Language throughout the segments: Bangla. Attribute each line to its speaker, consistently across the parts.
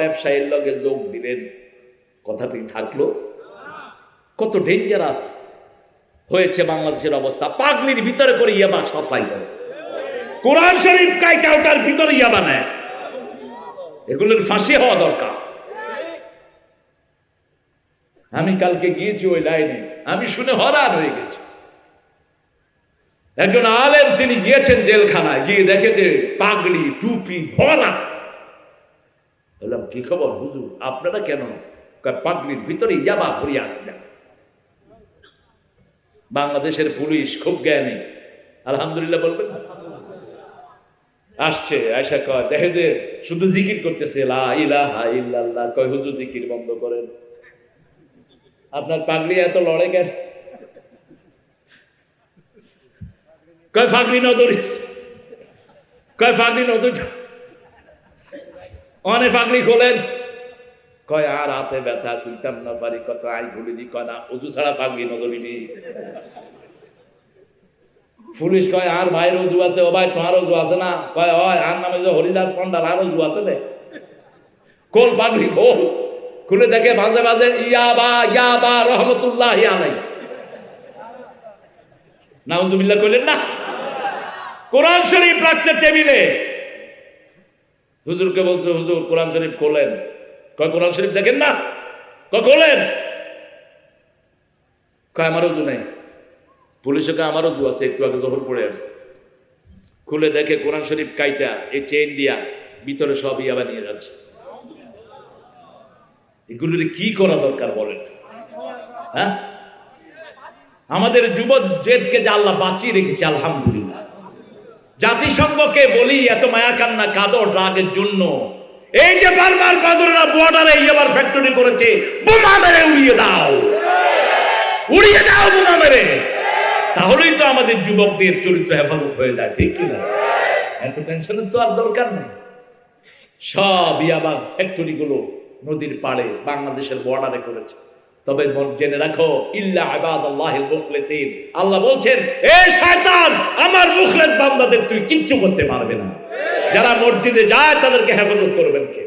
Speaker 1: ব্যবসায়ীর লগে যোগ দিলেন। কথাটি থাকল, কত ডেঞ্জারাস হয়েছে বাংলাদেশের অবস্থা। পাগলির ভিতরে করে ইয়াবা সাপ্লাই করে কোরআন শরীফ কাইটা ওটার ভিতরে ইয়াবা নেয়। এগুলোর ফাঁসি হওয়া দরকার। আমি কালকে গিয়েছি ওই লাইনে, আমি শুনে হরান হয়ে গেছি। একজন আলেম তিনি গিয়েছেন জেলখানায়, গিয়ে দেখে যে পাগড়ি টুপি ভরা কি খবর হুজুর? আপনারা কেন কয়, পাগড়ির ভিতরে ইয়াবা ভরিয়া আসলেন বাংলাদেশের পুলিশ খুব জ্ঞানী। আলহামদুলিল্লাহ বলবেন আসছে আয়সা কয় দেখে দে শুধু জিকির করতেছে জিকির বন্ধ করেন। আপনার পাগড়ি এত লড়ে কেন? কয় ফাগড়ি নদরিস কয় ফাগড়ি নদর অনেক ফাগড়ি খোলেন কয়, আর হাতে ব্যথা তুলতাম না পারি, কত আই খুলে দি, কয়, না উজু ছাড়া ফাগড়ি নদরিনি পুলিশ কয়, আর ভাইয়ের উজু আছে, ও ভাই, তোমার উজু আছে না? কয়, হয়, আর নামে যে হরিদাস পন্ডার আর উজু আছে দে কোল পাগড়ি খোল খুলে দেখে মাঝে মাঝে ইয়াবা ইয়াবা রহমতুল্লাহ আলাই। নাউজুবিল্লাহ কইলেন, না। কোরআন শরীফ রাখছে টেবিলে। হুজুরকে বলছে, হুজুর, কোরআন শরীফ খোলেন। কয়, কোরআন শরীফ দেখেন না? কয়, খোলেন। কয়, আমার উজু নেই। পুলিশে কয়, আমার উজু আছে, একটু আগে জহর পড়ে আসছে। খুলে দেখে কোরআন শরীফ কাইটা, এই চেন দিয়া ভিতরে সব ইয়াবা নিয়ে যাচ্ছে। এগুলোর কি করা দরকার বলেন? হ্যাঁ? আমাদের যুবক জেদকে যে আল্লাহ বাঁচিয়ে রেখেছে, আলহামদুলিল্লাহ। জাতিসংঘকে বলি, এত মায়া কান্না কাদর রাগের জন্য। এই যে বারবার কাদররা বর্ডারে এবার ফ্যাক্টরি করেছে, বোমা মেরে উড়িয়ে দাও। উড়িয়ে দাও বোমা মেরে। তাহলেই তো আমাদের যুবকদের চরিত্র হেফাজত হয়ে যায়, ঠিক কিনা এত টেনশনের তো আর দরকার নেই। সব ইয়াবার ফ্যাক্টরি গুলো নদীর পাড়ে বাংলাদেশের বর্ডারে করেছে। তবে জেনে রাখো আল্লাহ বলছেন, এ শয়তান, আমার মুখলেস বান্দাদের তুই কিচ্ছু করতে পারবে না। যারা মসজিদে যায়, তাদেরকে হেফাজত করবেন কে?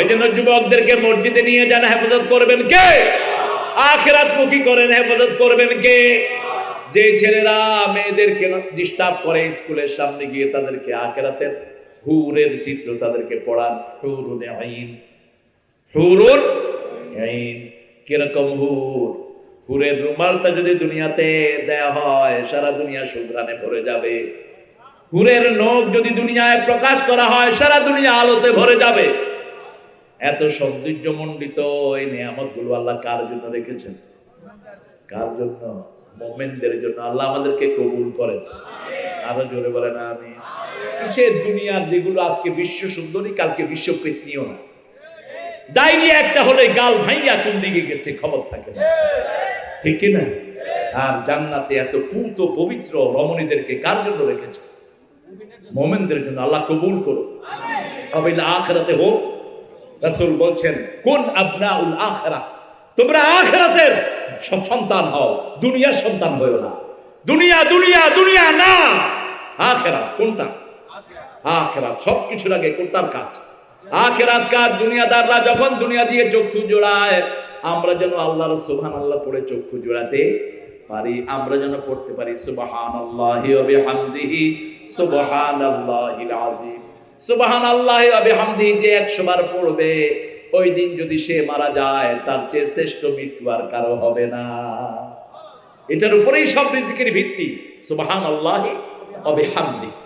Speaker 1: এই জন্য যুবকদেরকে মসজিদে নিয়ে যান, হেফাজত করবেন কে? আখেরাত মুখী করেন, হেফাজত করবেন কে? যে ছেলেরা, মেয়েদেরকে ডিস্টার্ব করে স্কুলের সামনে গিয়ে তাদেরকে আখেরাতের হুরের চিত্র তাদেরকে পড়ান। হুরুন হুরুন কীরকম হুর? হুরের রুমালটা যদি দুনিয়াতে দেয়া হয়, সারা দুনিয়া সুগ্রানে ভরে যাবে। হুরের নখ যদি দুনিয়ায় প্রকাশ করা হয়, সারা দুনিয়া আলোতে ভরে যাবে। এত সৌন্দর্য মণ্ডিত এই নিয়ামতগুলো আল্লাহ কার জন্য রেখেছেন? কার জন্য? মোমেনদের জন্য। আল্লাহ আমাদেরকে কবুল করেন। আরও জোরে বলেন আমি কিসের দুনিয়ার যেগুলো আজকে বিশ্ব সুন্দরী, কালকে বিশ্ব না? ডাইনি একটা হলে গাল ভাইয়া কোন দিকে গেছে খবর থাকে ঠিক না? আর জান্নাতে এত পুত পবিত্র রমণীদেরকে কার জন্য রেখেছে? মোমেনদের জন্য আল্লাহ কবুল করো। আবিল আখরাতে হোক, রাসূল বলছেন, কোন আবনাউল আখরা? তোমরা আখরাতের সন্তান হও, দুনিয়ার সন্তান হয়েও না। দুনিয়া দুনিয়া দুনিয়া না। আখেরাত কোনটা? আখেরাত। সব কিছুর আগে কোনটার কাজ? আখেরাত কাজ দুনিয়াদাররা যখন দুনিয়া দিয়ে চক্ষু জোড়ায়, আমরা যেন আল্লাহর সুবহান আল্লাহ পড়ে চক্ষু জোড়াতে পারি, আমরা যেন পড়তে পারি, সুবহানাল্লাহি ওয়া বিহামদিহি, সুবহানাল্লাহিল আযীম। সুবহানাল্লাহি ওয়া বিহামদিহি যে 100 বার পড়বে, ওই দিন যদি সে মারা যায়, তার চেয়ে শ্রেষ্ঠ মৃত্যু আর কারও হবে না। এটার উপরেই সব রিজিকের ভিত্তি, সুবহানাল্লাহি ওয়া বিহামদিহি।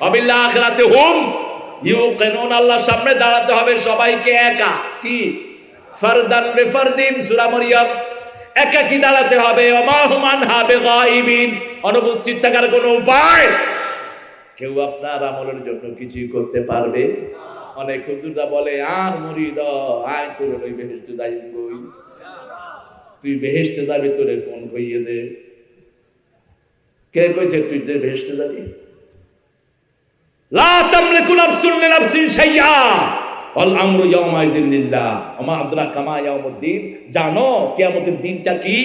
Speaker 1: আবিল্লাহ আখিরাতে হুম। ইউকিনুন, আল্লাহর সামনে দাঁড়াতে হবে সবাইকে একা। কি? ফারদান বিফারদিন, সূরা মারইয়াম একাকি দাঁড়াতে হবে? অমাহমান হবে গাইবিন অনুপস্থিত থাকার কোনো উপায়? কেউ আপনার আমলের জন্য কিছুই করতে পারবে? অনেক হুজুররা বলে, আর মুরিদ, আয় তোর ওই বেহেস্তে যাই তুই বেহেস্তে যাবি, তোরে কোন কইয়ে দে। কে কইছে, তুই যে বেহেস্তে যাবি? লা তামলিকু নাফসুন লিনাফসিন শাইআ। ওয়াল আমরু ইয়াওমাইদিন লিল্লাহ। ওমা আদরাকা মা ইয়াউমুদ্দিন। জানো দিনটা কি?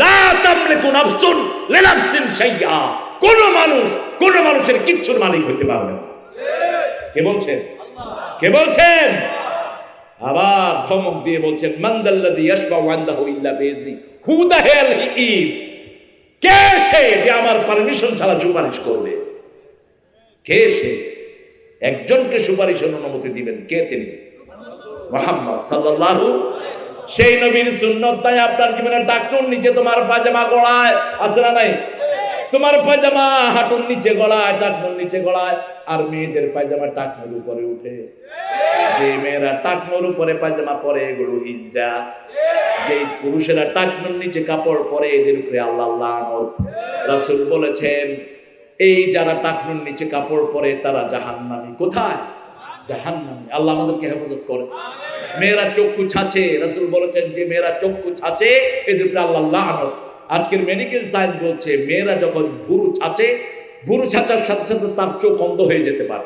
Speaker 1: লা কোন মানুষ, কোন কিচ্ছুর মালিক পারবে কে বলছেন? কে বলছেন? আবার ধমক দিয়ে বলছেন মান্দাল্লাযী ইল্লা হেল কে সে যে আমার পারমিশন ছাড়া সুপারিশ করবে? কে সে? একজনকে সুপারিশের অনুমতি দিবেন কে তিনি? সেই নবীর সুন্নত তাই আপনার জীবনে ডাক্তার নিচে তোমার পাজামা গড়ায় আছে না নাই? তোমার পায়জামা হাঁটুর নিচে গড়ায় টাকনুর নিচে গড়ায় আর মেয়েদের পায়জামা টাকনুর উপরে উঠে। যে মেয়েরা টাকনুর উপরে পায়জামা পরে, এগুলো হিজড়া যে পুরুষেরা টাকনুর নিচে কাপড় পরে, এদের উপরে আল্লাহ লানত। রাসূল বলেছেন এই যারা টাকনুর নিচে কাপড় পরে, তারা জাহান্নামী। কোথায়? জাহান্নামী। আল্লাহ আমাদেরকে হেফাজত করে। মেয়েরা চক্ষু বলেছেন যে, মেয়েরা চক্ষু এদের আল্লাহ আজকের মেডিকেল সায়েন্স বলছে, মেয়েরা যখন ভুরু ছাচে, ভুরু ছাচার সাথে সাথে তার চোখ অন্ধ হয়ে যেতে পারে।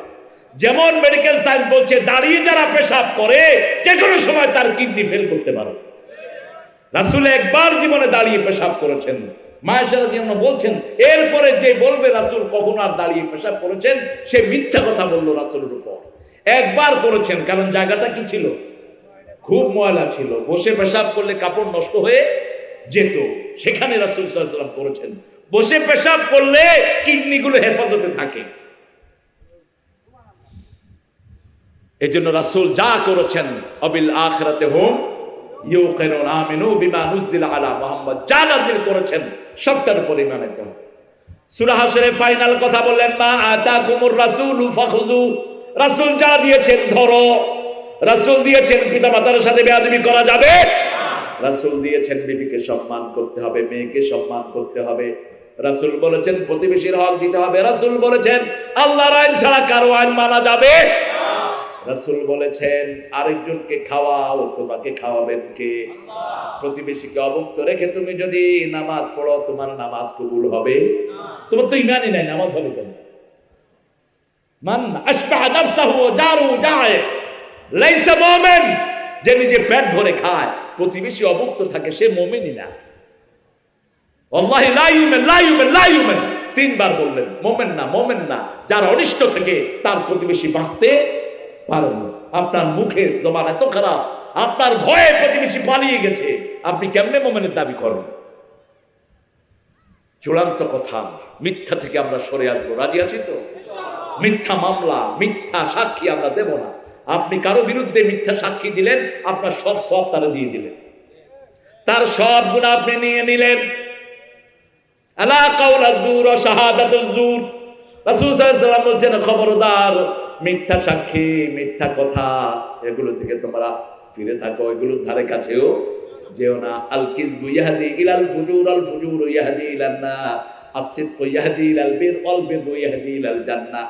Speaker 1: যেমন মেডিকেল সায়েন্স বলছে, দাঁড়িয়ে যারা পেশাব করে, যে কোনো সময় তার কিডনি ফেল করতে পারে। রাসুল একবার জীবনে দাঁড়িয়ে পেশাব করেছেন। জন্য বলছেন, এরপরে যে বলবে রাসুল, কখন আর দাঁড়িয়ে পেশাব করেছেন? সে মিথ্যা কথা বলল রাসুলের উপর। একবার করেছেন, কারণ জায়গাটা কি ছিল? খুব ময়লা ছিল। বসে পেশাব করলে কাপড় নষ্ট হয়ে যেত। সেখানে রাসুল সাল্লাম করেছেন। বসে পেশাব করলে কিডনি গুলো হেফাজতে থাকে। এই জন্য রাসুল যা করেছেন, অবিল আখরাতে হোম রাসূলু দিয়েছেন সম্মান করতে হবে, মেয়েকে সম্মান করতে হবে। রাসূল বলেছেন, প্রতিবেশীর হক দিতে হবে। রাসূল বলেছেন, আল্লাহর আইন ছাড়া কারও আইন মানা যাবে রাসূল বলেছেন আরেকজনকে খাওয়াও তোমাকে খাওয়াবেন কে? প্রতিবেশীকে অবক্ত রেখে তুমি যদি নামাজ পড়ো তোমার নামাজ কবুল হবে? তোমার তো ইমানই নাই নামাজ হবে কেন? মান আশবাহ নাফসাহু দারু যায় লাইসা মুমিন যে নিজে পেট ভরে খায় প্রতিবেশী অবক্ত থাকে সে মুমিনই না। তিনবার বললেন মোমেন না মোমেন না। যার অনিষ্ট থেকে তার প্রতিবেশী বাঁচতে পারেন। আপনার মুখের জবান এত খারাপ, আপনার ভয়ে প্রতিবেশী পালিয়ে গেছে। আপনি কেমনে মোমেনের দাবি করেন? চূড়ান্ত কথা, মিথ্যা থেকে আমরা সরে আসব। রাজি আছি তো? মিথ্যা মামলা, মিথ্যা সাক্ষী আমরা দেব না। আপনি কারও বিরুদ্ধে মিথ্যা সাক্ষী দিলেন, আপনার সব সব তারা দিয়ে দিলেন। তার সব গুণ আপনি নিয়ে নিলেন। আলা কাউলা জুর ও শাহাদাতুল জুর। রাসূল সাল্লাল্লাহু আলাইহি ওয়াসাল্লাম বলছেন, খবরদার মিথ্যা সাক্ষী মিথ্যা কথা এগুলো থেকে তোমরা ফিরে থাকো এগুলোর ধারে কাছেও যেও না আল কিযবু ইয়াহদি ইলাল ফুজুর আল ফুজুর ইয়াহদি ইলান নার আসিদকু ইয়াহদি ইলাল বির আল বির ইয়াহদি ইলাল জান্নাহ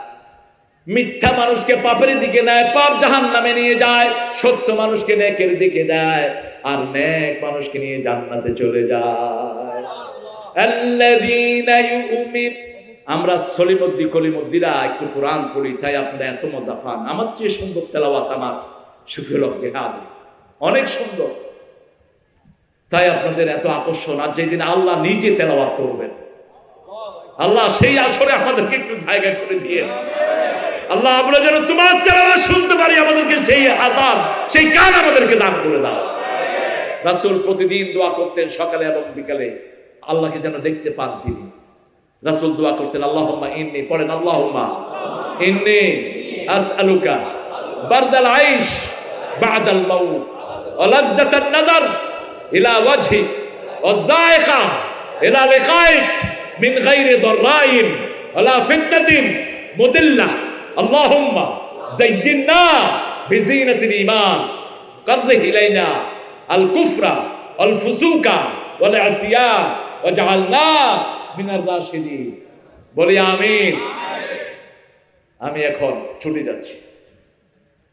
Speaker 1: মিথ্যা মানুষকে পাপের দিকে নেয় পাপ জাহান নামে নিয়ে যায় সত্য মানুষকে নেকের দিকে দেয় আর নেক মানুষকে নিয়ে জান্নাতে চলে যায় আল্লাযীনা ইউমিন আমরা সলিমুদ্দি কলিমুদ্দিরা, একটু কোরআন পড়ি, তাই আপনারা এত মজা পান। আমার চেয়ে সুন্দর তেলাওয়াত আমার সুফিউল হক অনেক সুন্দর। তাই আপনাদের এত আকর্ষণ। আর যেদিন আল্লাহ নিজে তেলাওয়াত করবেন, আল্লাহ সেই আসরে আমাদেরকে একটু জায়গা করে দিয়ে, আল্লাহ আমরা যেন তোমার তেলাওয়াত শুনতে পারি, আমাদেরকে সেই আদাব, সেই কান আমাদেরকে দান করে দাও। রাসূল প্রতিদিন দোয়া করতেন সকালে এবং বিকালে। আল্লাহকে যেন দেখতে পান তিনি। রাসূল দোয়া করতেন আল্লাহুম্মা ইন্নী পড়েন আল্লাহুম্মা ইন্নী আসআলুকা বারদাল আইশ বাদাল মাউত ওয়া লাজ্জাতান নাযার ইলা ওয়াজহি ওয়া যায়কা ইলা লিকাইক মিন গায়রি দাররাইন ওয়ালা ফিতনাতিন মুদিল্লাহ আল্লাহুম্মা যায়্যিননা বিজিনাতিল ঈমান قرح إلينا الكفر والفسوق والعصيان وجعلنا মিনার রাশিদি বলি আমি আমি এখন ছুটি যাচ্ছি।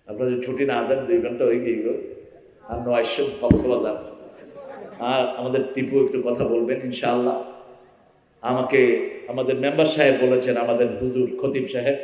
Speaker 1: আপনার যদি ছুটি না যান দুই ঘণ্টা হয়ে গিয়ে আর নয়শো কক্সবাজার আর আমাদের টিপু একটু কথা বলবেন, ইনশাআল্লাহ। আমাকে, আমাদের মেম্বার সাহেব বলেছেন, আমাদের হুজুর খতিব সাহেব